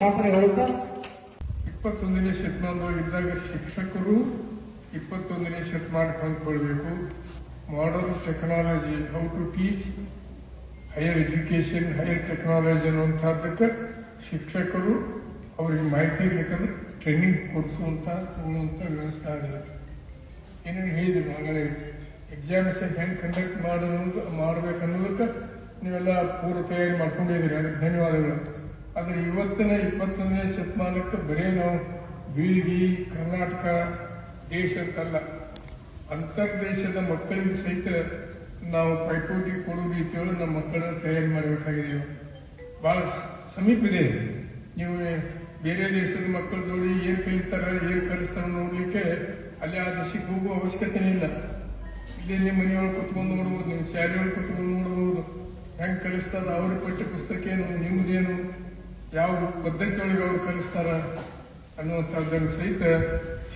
ಮಾತ್ರ ಶತಮಾನ ಇದ್ದಾಗ ಶಿಕ್ಷಕರು ಇಪ್ಪತ್ತೊಂದನೇ ಶತಮಾನಕ್ಕೆ ಹೊಂದ್ಕೊಳ್ಬೇಕು modern technology how to teach higher education higher technology ಅನ್ನುವಂಥದ್ದಕ್ಕೆ ಶಿಕ್ಷಕರು ಅವರಿಗೆ ಮಾಹಿತಿ ಇರ್ಬೇಕಂದ್ರೆ ಟ್ರೈನಿಂಗ್ ಕೊಡಿಸುವಂಥ ಕೊಡುವಂಥ ವ್ಯವಸ್ಥೆ ಆಗಿದೆ ಏನೇನು ಹೇಳಿದ್ರು? ಆಗಲೇ ಎಕ್ಸಾಮಿನೇಷನ್ ಹೆಂಗೆ ಕಂಡಕ್ಟ್ ಮಾಡೋದು ಮಾಡಬೇಕನ್ನೋದಕ್ಕೆ ನೀವೆಲ್ಲ ಪೂರ್ವ ತಯಾರಿ ಮಾಡ್ಕೊಂಡಿದ್ದೀರಿ? ಅದಕ್ಕೆ ಧನ್ಯವಾದಗಳು. ಆದರೆ ಇವತ್ತಿನ ಇಪ್ಪತ್ತೊಂದನೇ ಶತಮಾನಕ್ಕೆ ಬರೀ ನಾವು ಕರ್ನಾಟಕ ದೇಶ ಅಂತಲ್ಲ, ಅಂತರ್ದೇಶದ ಮಕ್ಕಳಿಗೆ ಸಹಿತ ನಾವು ಪೈಪೋಟಿ ಕೊಡೋ ರೀತಿಯೊಳಗೆ ನಮ್ಮ ಮಕ್ಕಳನ್ನು ತಯಾರು ಮಾಡಬೇಕಾಗಿದೆ. ಬಹಳ ಸಮೀಪ ಇದೆ ನೀವು ಬೇರೆ ದೇಶದ ಮಕ್ಕಳ ಜೋಡಿ ಏನು ಕಲಿತಾರೆ, ಏನು ಕಲಿಸ್ತಾರೆ ನೋಡಲಿಕ್ಕೆ ಅಲ್ಲಿ ಆ ದೇಶಕ್ಕೆ ಹೋಗುವ ಅವಶ್ಯಕತೆ ಇಲ್ಲ. ಇಲ್ಲಿ ನಿಮ್ಮ ಮನೆಯೊಳಗೆ ಕುತ್ಕೊಂಡು ನೋಡ್ಬೋದು, ನಿಮ್ಮ ಶಾಲೆಯೊಳಗೆ ಕುತ್ಕೊಂಡು ನೋಡ್ಬೋದು. ಹೆಂಗ್ ಕಲಿಸ್ತದ, ಅವ್ರ ಪಠ್ಯ ಪುಸ್ತಕ ಏನು ನಿಮ್ದೇನು ಯಾವ ಪದ್ಧತಿಯೊಳಗೆ ಅವ್ರು ಕಲಿಸ್ತಾರ ಅನ್ನುವಂಥದ್ದನ್ನು ಸಹಿತ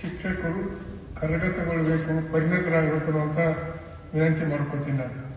ಶಿಕ್ಷಕರು ಕರಗತಗೊಳ್ಬೇಕು ಪರಿಣತರಾಗಬೇಕು ಅಂತ ವಿನಂತಿ ಮಾಡ್ಕೊತೀನಿ ನಾನು.